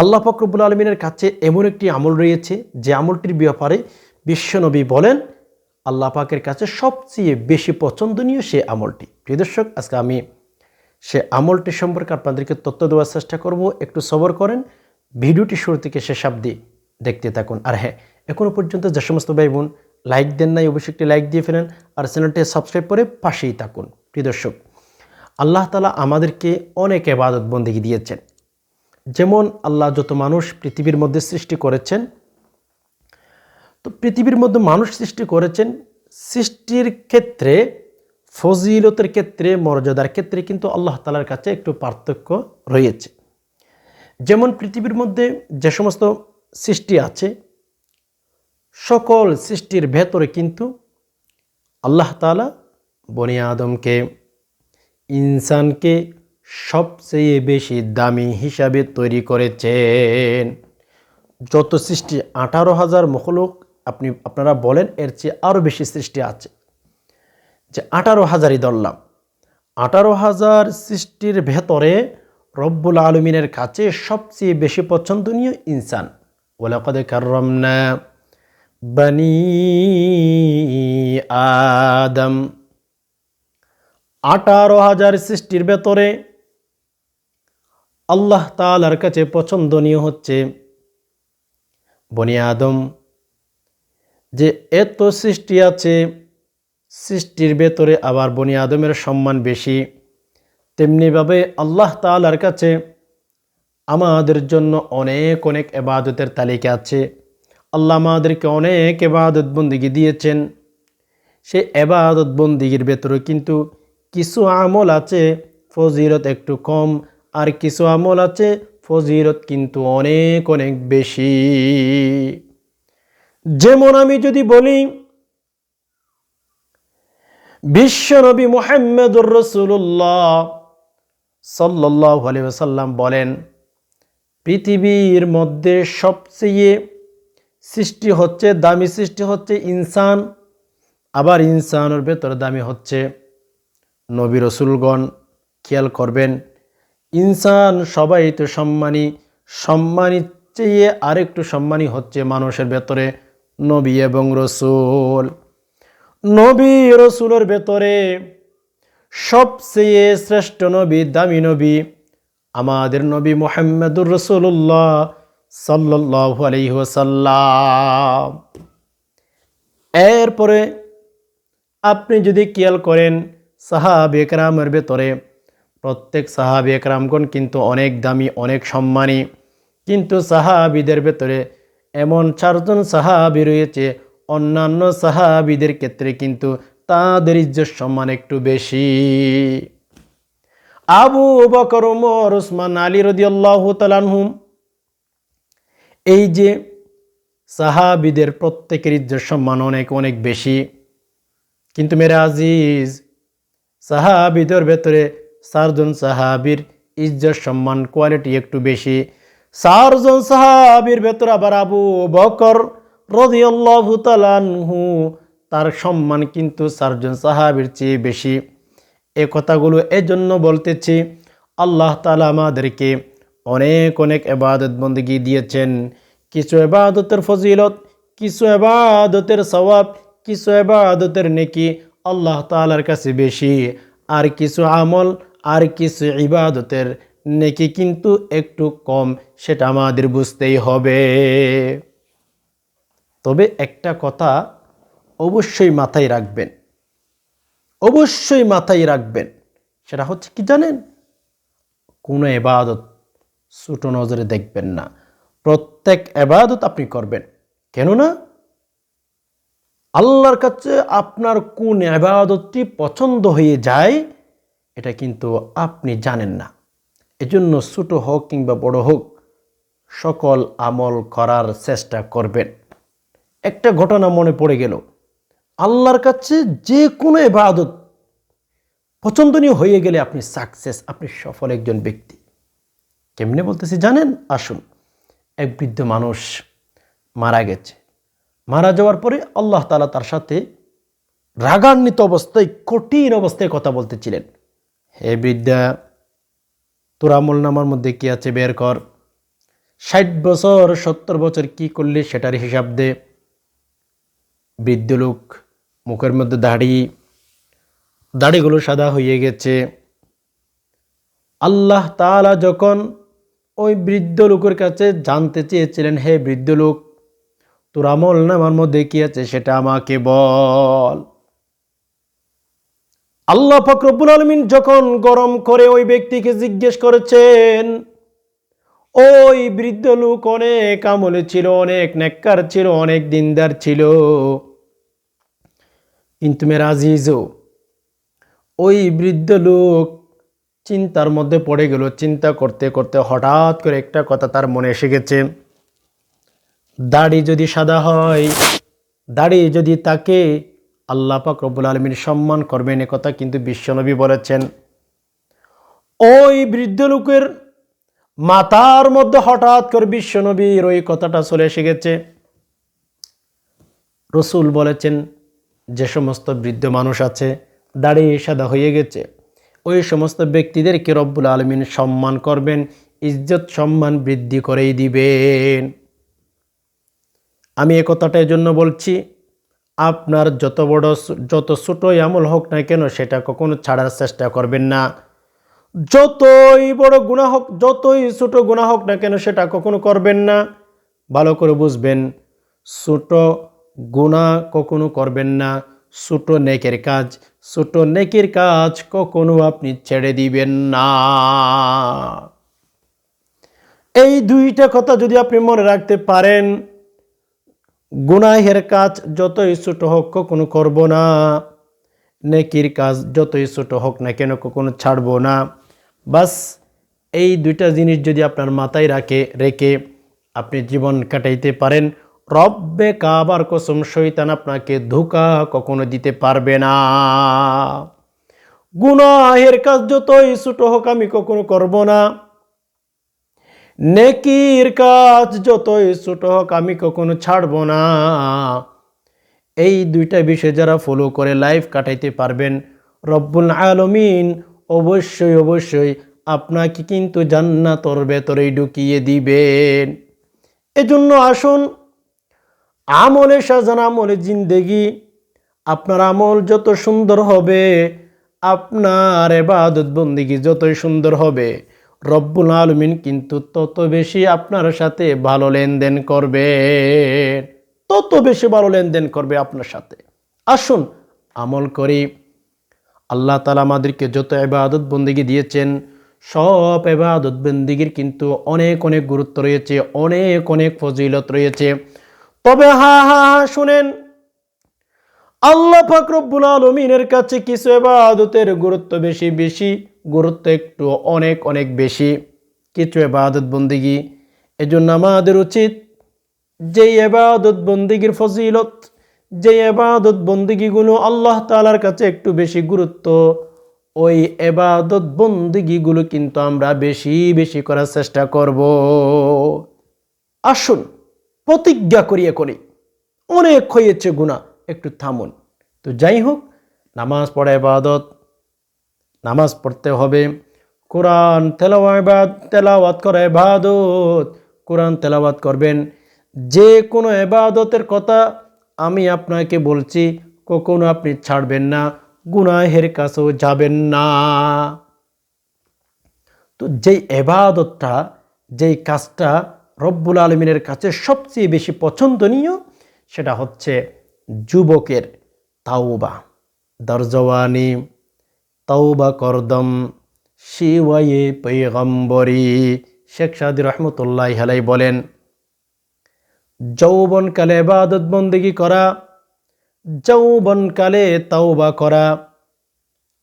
আল্লাহ ফকরবুল আলমিনের কাছে এমন একটি আমল রয়েছে, যে আমলটির ব্যাপারে বিশ্বনবী বলেন, আল্লাহ পাকের কাছে সবচেয়ে বেশি পছন্দনীয় সে আমলটি। প্রিয় দর্শক, আজকে আমি সে আমলটি সম্পর্কে আপনাদেরকে তথ্য দেওয়ার চেষ্টা করব, একটু সবর করেন, ভিডিওটি শুরু থেকে শেষ অবধি দেখতে থাকুন। আর হ্যাঁ এখনও পর্যন্ত যে সমস্ত ভাই বোন লাইক দেন নাই, অবশ্যই একটি লাইক দিয়ে ফেলেন, আর চ্যানেলটি সাবস্ক্রাইব করে পাশেই থাকুন। প্রিয় দর্শক, আল্লাহ তালা আমাদেরকে অনেক এবাদত বন্দিগি দিয়েছেন। যেমন আল্লাহ যত মানুষ পৃথিবীর মধ্যে সৃষ্টি করেছেন, তো পৃথিবীর মধ্যে মানুষ সৃষ্টি করেছেন, সৃষ্টির ক্ষেত্রে, ফজিলতের ক্ষেত্রে, মর্যাদার ক্ষেত্রে কিন্তু আল্লাহ তালার কাছে একটু পার্থক্য রয়েছে। যেমন পৃথিবীর মধ্যে যে সমস্ত সৃষ্টি আছে, সকল সৃষ্টির ভেতরে কিন্তু আল্লাহ তালা বনি আদমকে, ইনসানকে সবচেয়ে বেশি দামি হিসাবে তৈরি করেছেন। যত সৃষ্টি আঠারো হাজার মখলুক, আপনি, আপনারা বলেন এর চেয়ে আরও বেশি সৃষ্টি আছে। যে আঠারো হাজারই ধরলাম। আঠারো হাজার সৃষ্টির ভেতরে রব্বুল আলমিনের কাছে সবচেয়ে বেশি পছন্দনীয় ইনসান। ওলাকদ কাররমনা বনি আদম। আঠারো হাজার সৃষ্টির ভেতরে আল্লাহ তালার কাছে পছন্দনীয় হচ্ছে বনি আদম, যে এত সৃষ্টি আছে, সৃষ্টির ভেতরে আবার বনি আদমের সম্মান বেশি। তেমনিভাবে আল্লাহ তালার কাছে আমাদের জন্য অনেক অনেক এবাদতের তালিকা আছে। আল্লাহ আমাদেরকে অনেক এবাদত বন্দিগি দিয়েছেন। সে এবাদত বন্দিগির ভেতরে কিন্তু কিছু আমল আছে ফজিরত একটু কম আর কিছু আমল আছে ফজিরত কিন্তু অনেক অনেক বেশি। যেমন আমি যদি বলি বিশ্বনবী মোহাম্মদুর রসুল্লাহ সাল্লাহ সাল্লাম বলেন, পৃথিবীর মধ্যে সবচেয়ে সৃষ্টি হচ্ছে, দামি সৃষ্টি হচ্ছে ইনসান, আবার ইনসানের ভেতরে দামি হচ্ছে নবী রসুলগণ। খেয়াল করবেন ইনসান সবাই তো সম্মানী সম্মানী চেয়ে আরেকটু সম্মানী হচ্ছে মানুষের ভেতরে নবী এবং রসুল। নবী রসুলের ভেতরে সবচেয়ে শ্রেষ্ঠ নবী, দামি নবী আমাদের নবী মোহাম্মদুর রসুল্লাহ সাল্লাহ আলহ্লাম এরপরে আপনি যদি খেয়াল করেন সাহাব একরামের ভেতরে প্রত্যেক সাহাব একরামগণ কিন্তু অনেক দামি, অনেক সম্মানী। কিন্তু সাহাবিদের ভেতরে এমন চারজন সাহাবি রয়েছে, অন্যান্য সাহাবিদের ক্ষেত্রে কিন্তু তাদের ইজ্জত সম্মান একটু বেশি। আবু বকর, উমর, উসমান, আলী রদিয়াল্লাহ তালানহুম এই যে সাহাবিদের প্রত্যেকের ইজ্জত সম্মান অনেক অনেক বেশি। কিন্তু মেরা আজিজ সাহাবিদের ভেতরে চারজন সাহাবির ইজ্জত সম্মান কোয়ালিটি একটু বেশি। চারজন সাহাবির ভেতর আবার আবু বকর তালানহু তার সম্মান কিন্তু চারজন সাহাবির চেয়ে বেশি। এ কথাগুলো এজন্য বলতেছি, আল্লাহ তালা আমাদেরকে অনেক অনেক এবাদত বন্দী দিয়েছেন। কিছু এবাদতের ফজিলত, কিছু এবাদতের সবাব কিছু এবাদতের নেকি আল্লাহ তালার কাছে বেশি। আর কিছু আমল আর কিছু ইবাদতের নেকি কিন্তু একটু কম, সেটা আমাদের বুঝতেই হবে। তবে একটা কথা অবশ্যই মাথায় রাখবেন, অবশ্যই মাথায় রাখবেন, সেটা হচ্ছে কি জানেন? কোনো এবাদত ছোটো নজরে দেখবেন না। প্রত্যেক এবাদত আপনি করবেন। কেননা আল্লাহর কাছে আপনার কোন এবাদতটি পছন্দ হয়ে যায় এটা কিন্তু আপনি জানেন না। এজন্য ছোটো হোক কিংবা বড় হোক, সকল আমল করার চেষ্টা করবেন। একটা ঘটনা মনে পড়ে গেল। আল্লাহর কাছে যে কোনো এবাদত পছন্দনীয় হয়ে গেলে আপনি সাকসেস আপনি সফল একজন ব্যক্তি। কেমনে বলতেছি জানেন? আসুন, এক বৃদ্ধ মানুষ মারা গেছে। মারা যাওয়ার পরে আল্লাহ তালা তার সাথে রাগান্বিত অবস্থায়, কঠিন অবস্থায় কথা বলতেছিলেন। হে বিদ্যা, তোর আমল নামার মধ্যে কি আছে বের কর। ষাট বছর, সত্তর বছর কি করলে সেটার হিসাব দে। বৃদ্ধ লোক, মুখের মধ্যে দাড়ি, দাড়িগুলো সাদা হয়ে গেছে। আল্লাহ তাআলা যখন ওই বৃদ্ধ লোকের কাছে জানতে চেয়েছিলেন, হে বৃদ্ধ লোক, তোর আমল নামার মধ্যে কি আছে সেটা আমাকে বল। আল্লাহ ফকরবুল আলমিন যখন গরম করে ওই ব্যক্তিকে জিজ্ঞেস করেছেন, ওই বৃদ্ধ লোক অনেক আমলে ছিল, অনেক নেককার ছিল, অনেক দিনদার ছিল। কিন্তু মেরা আজিজও, ওই বৃদ্ধ লোক চিন্তার মধ্যে পড়ে গেল, চিন্তা করতে করতে হঠাৎ করে একটা কথা তার মনে এসে গেছে। দাড়ি যদি সাদা হয়, দাড়ি যদি তাকে আল্লাহ পাক রব্বুল আলমীর সম্মান করবেন কথা কিন্তু বিশ্বনবী বলেছেন। ওই বৃদ্ধ লোকের মাতার মধ্যে হঠাৎ করে বিশ্বনবীর ওই কথাটা চলে এসে গেছে। রসুল বলেছেন, যে সমস্ত বৃদ্ধ মানুষ আছে, দাঁড়িয়ে সাদা হয়ে গেছে। ওই সমস্ত ব্যক্তিদেরকে রব্বুল আলমিন সম্মান করবেন, ইজ্জত সম্মান বৃদ্ধি করেই দিবেন। আমি এ কথাটা জন্য বলছি আপনার যত বড় যত ছোটোই আমল হোক না কেন সেটা কখনো ছাড়ার চেষ্টা করবেন না। যতই বড় গুণা হোক, যতই ছোট গুণা হোক না কেন সেটা কখনো করবেন না। ভালো করে বুঝবেন, ছোট গুণা কখনো করবেন না। ছোট নেকের কাজ, ছোট নেকের কাজ কখনো আপনি ছেড়ে দিবেন না। এই দুইটা কথা যদি আপনি মনে রাখতে পারেন গুনাহের কাজ যতই ছোট হোক কখনো করব না। নেকির কাজ যতই ছোট হোক না কেন কখনো ছাড়ব না। বাস এই দুইটা জিনিস যদি আপনার মাথায় রাখে, রেখে আপনি জীবন কাটাইতে পারেন, রব্বে কাবার কসম শৈতান আপনাকে ধোকা কখনো দিতে পারবে না। গুনাহের কাজ যতই ছোট হোক আমি কখনো করব না। নেকির কাজ যতই ছোট হোক, আমি কখনো ছাড়ব না। এই দুইটা বিষয় যারা ফলো করে লাইফ কাটাইতে পারবেন, রব্বুল আলমিন অবশ্যই অবশ্যই আপনাকে কিন্তু জান্নাতর ভেতরেই ঢুকিয়ে দিবেন। এজন্য আসুন, আমলে সাজান, আমলে জিন্দেগি, আপনার আমল যত সুন্দর হবে, আপনার এবাদত বন্দিগি যতই সুন্দর হবে। রব্বুল আলমিন কিন্তু তত বেশি আপনার সাথে ভালো লেনদেন করবে। তত বেশি ভালো লেনদেন করবে আপনার সাথে। আসুন, আমল করি। আল্লাহ তালা আমাদেরকে যত এবাদত বন্দিগি দিয়েছেন, সব এবাদত বন্দিগির কিন্তু অনেক অনেক গুরুত্ব রয়েছে, অনেক অনেক ফজিলত রয়েছে। তবে হা হা হা, শুনেন, আল্লাহ ফাকরবুল আলমিনের কাছে কিছু এবাদতের গুরুত্ব বেশি বেশি। গুরুত্ব একটু অনেক অনেক বেশি। কিছু এবাদত বন্দিগি এজন্য আমাদের উচিত যেই এবাদত বন্দিগির ফজিলত যে এবাদত বন্দিগিগুলো আল্লাহ তালার কাছে একটু বেশি গুরুত্ব, ওই এবাদত বন্দিগিগুলো কিন্তু আমরা বেশি বেশি করার চেষ্টা করব। আসুন, প্রতিজ্ঞা করিয়ে করি। অনেক হয়েছে গুণা একটু থামুন। তো যাই হোক, নামাজ পড়া এবাদত নামাজ পড়তে হবে। কোরআন, তেলাওয়াত তেলাওয়াত করা এবাদত কোরআন, তেলাওয়াত করবেন। যে কোনো এবাদতের কথা আমি আপনাকে বলছি, কখনো আপনি ছাড়বেন না, গুনাহের কাছেও যাবেন না। তো যেই এবাদতটা যেই কাজটা রব্বুল আলমিনের কাছে সবচেয়ে বেশি পছন্দনীয়, সেটা হচ্ছে যুবকের তাওবা, দরজওয়ানি। তাওবা করদম শিওয়ায়ে পেগম্বরি শেখ সাদি রহমতুল্লাহ হালাই বলেন, যৌবনকালে এবাদত বন্দিগি করা, যৌবনকালে তাওবা করা,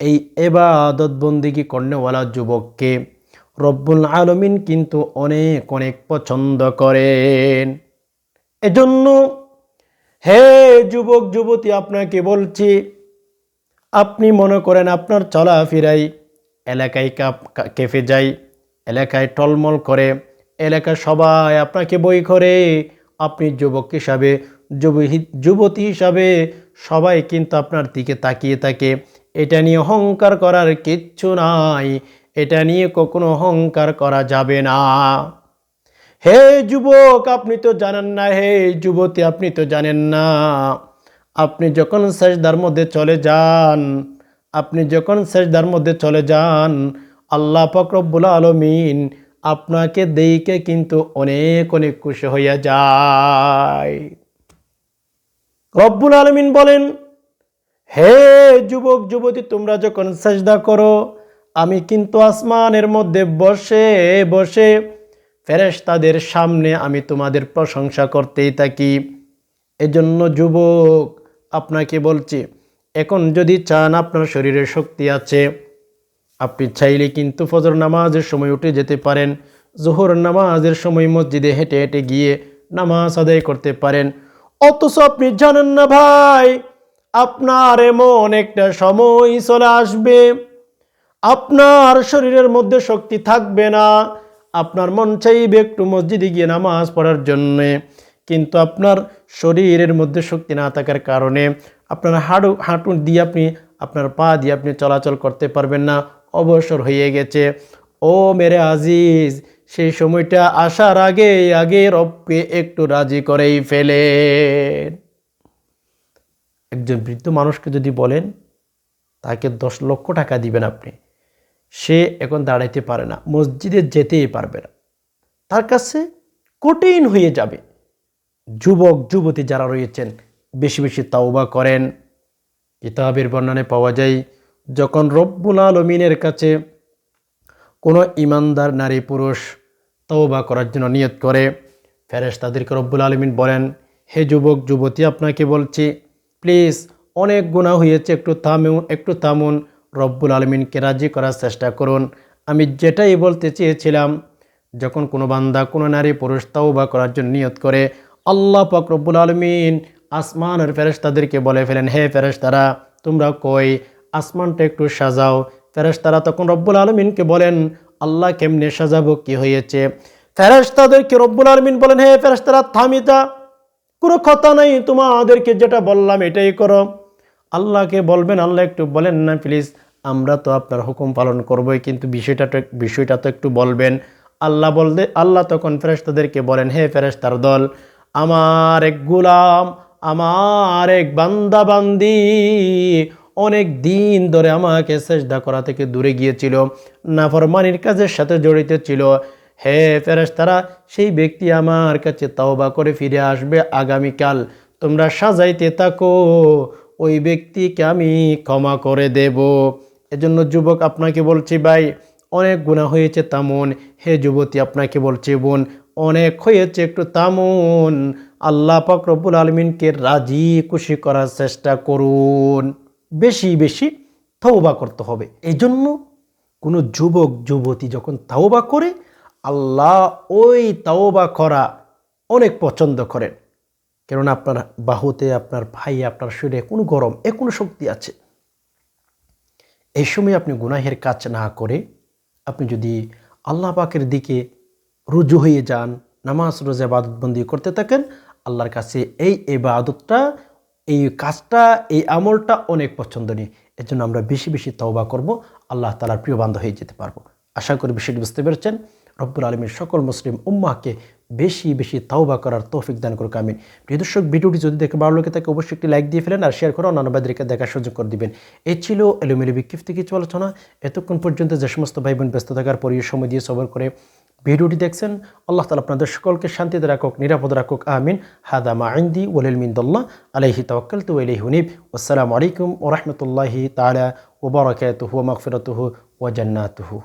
এই এবাদত বন্দিগি কর্ণওয়ালা যুবককে রব্বুল আলমিন কিন্তু অনেক অনেক পছন্দ করেন। এজন্য হে যুবক, যুবতী, আপনাকে বলছি আপনি মনে করেন আপনার চলাফেরাই এলাকায় কাপ কেঁপে যায় এলাকায় টলমল করে এলাকা সবাই আপনাকে বই করে। আপনি যুবক হিসাবে, যুব যুবতী হিসাবে সবাই কিন্তু আপনার দিকে তাকিয়ে থাকে। এটা নিয়ে অহংকার করার কিচ্ছু নাই। এটা নিয়ে কখনো অহংকার করা যাবে না। হে যুবক, আপনি তো জানেন না। হে যুবতী, আপনি তো জানেন না। আপনি যখন সেজদার মধ্যে চলে যান, আপনি যখন সেজদার মধ্যে চলে যান, আল্লাহ ফকরবুল আলমিন আপনাকে দেখে কিন্তু অনেক অনেক খুশি হইয়া যায়। রব্বুল আলমিন বলেন, হে যুবক, যুবতী, তোমরা যখন সেজদা করো, আমি কিন্তু আসমানের মধ্যে বসে বসে ফেরেশতাদের সামনে আমি তোমাদের প্রশংসা করতেই থাকি। এজন্য যুবক আপনাকে বলছি, এখন যদি চান আপনার শরীরে শক্তি আছে, আপনি চাইলে কিন্তু ফজর নামাজের সময় উঠে যেতে পারেন, জোহর নামাজের সময় মসজিদে হেঁটে হেঁটে গিয়ে নামাজ আদায় করতে পারেন। অথচ আপনি জানেন না ভাই, আপনার এমন একটা সময় চলে আসবে, আপনার শরীরের মধ্যে শক্তি থাকবে না, আপনার মন চাইবে একটু মসজিদে গিয়ে নামাজ পড়ার জন্যে। কিন্তু আপনার শরীরের মধ্যে শক্তি না থাকার কারণে আপনার হাঁটু হাঁটু দিয়ে আপনি, আপনার পা দিয়ে আপনি চলাচল করতে পারবেন না, অবসর হয়ে গেছে। ও মেরে আজিজ, সেই সময়টা আসার আগে আগে রবকে একটু রাজি করেই ফেলে একজন বৃদ্ধ মানুষকে যদি বলেন, তাকে দশ লক্ষ টাকা দিবেন আপনি, সে এখন দাঁড়াইতে পারে না, মসজিদে যেতেই পারবে না। তার কাছে কঠিন হয়ে যাবে। যুবক, যুবতী যারা রয়েছেন, বেশি বেশি তাওবা করেন। কিতাবের বর্ণনে পাওয়া যায়, যখন রব্বুল আলমিনের কাছে কোনো ইমানদার নারী পুরুষ তওবা করার জন্য নিয়ত করে ফেরেশ তাদেরকে রব্বুল আলমিন বলেন, হে যুবক, যুবতী, আপনাকে বলছি প্লিজ অনেক গুণা হয়েছে, একটু থামুন একটু থামুন, রব্বুল আলমিনকে রাজি করার চেষ্টা করুন। আমি যেটাই বলতে চেয়েছিলাম, যখন কোনো বান্দা, কোনো নারী পুরুষ তওবা করার জন্য নিয়ত করে আল্লাহ পাক রব্বুল আলমিন আসমানের ফেরেশ তাদেরকে বলে ফেলেন, হে ফেরেশ তারা তোমরা কই? আসমানটা একটু সাজাও। ফেরেশ তারা তখন রব্বুল আলমিনকে বলেন, আল্লাহ কেমনে সাজাবো, কি হয়েছে? ফেরেশ তাদেরকে রব্বুল আলমিন বলেন, হে ফেরেশ তারা থামিতা কোনো কথা নাই, তোমাদেরকে যেটা বললাম এটাই করো। আল্লাহকে বলবেন, আল্লাহ একটু বলেন, না প্লিজ আমরা তো আপনার হুকুম পালন করবোই, কিন্তু বিষয়টা তো বিষয়টা তো একটু বলবেন। আল্লাহ বলতে, আল্লাহ তখন ফেরেশতাদেরকে বলেন, হে ফেরেশতার দল আমার এক গুলাম, আমার এক বান্দা বান্দি অনেক দিন ধরে আমাকে চেষ্টা করা থেকে দূরে গিয়েছিল, নাফরমানির কাজের সাথে জড়িত ছিল। হে ফেরাস ফেরেশতারা, সেই ব্যক্তি আমার কাছে তাওবা করে ফিরে আসবে আগামীকাল। তোমরা সাজাইতে থাকো, ওই ব্যক্তিকে আমি ক্ষমা করে দেব। এজন্য যুবক, আপনাকে বলছি ভাই, অনেক গুণা হয়েছে তামুন। হে যুবতী, আপনাকে বলছি বোন অনেক হয়েছে, একটু তামুন। আল্লাহ পাক রব্বুল আলমিনকে রাজি, খুশি করার চেষ্টা করুন। বেশি বেশি তওবা করতে হবে। এই জন্য কোনো যুবক, যুবতী যখন তাওবা করে, আল্লাহ ওই তাওবা করা অনেক পছন্দ করেন। কেননা আপনার বাহুতে, আপনার ভাই আপনার শরীরে কোনো গরম, এ কোনো শক্তি আছে। এই সময় আপনি গুনাহের কাজ না করে, আপনি যদি আল্লাহ পাকের দিকে রুজু হয়ে যান, নামাজ, রোজা আবাদতবন্দি করতে থাকেন। আল্লাহর কাছে এই এবাদতটা এই কাজটা, এই আমলটা অনেক পছন্দনীয়। এর জন্য আমরা বেশি বেশি তওবা করব, আল্লাহ তালার প্রিয় বান্ধব হয়ে যেতে পারব। আশা করি বিষয়টি বুঝতে পেরেছেন। রব্বুল আলমীর সকল মুসলিম উম্মাকে বেশি বেশি তাওবা করার তৌফিক দান করুক আমি প্রিয় দর্শক, ভিডিওটি যদি দেখে ভালো লাগে, তাকে অবশ্যই একটি লাইক দিয়ে ফেলেন আর শেয়ার করে অন্যান্য বাদীকে দেখার সুযোগ করে দিবেন। এ ছিল এলোমেলো বিক্ষিপ্ত কিছু আলোচনা। এতক্ষণ পর্যন্ত যে সমস্ত ভাই বোন ব্যস্ত থাকার পরে সময় দিয়ে সবর করে ভিডিওটি দেখছেন, আল্লাহ তালা আপনাদের সকলকে শান্তিতে রাখুক, নিরাপদ রাখুক, আমিন। হাদা মা আইন্দি ওলিল মিন্দুল্লাহ আলহি তওয়াক্কাল তু আলহি হুনিব আসসালামু আলাইকুম ওরহমতুল্লাহি তালা ওবরাকাতুহু ওয়া মাগফিরাতুহু ওয়া জান্নাতুহু।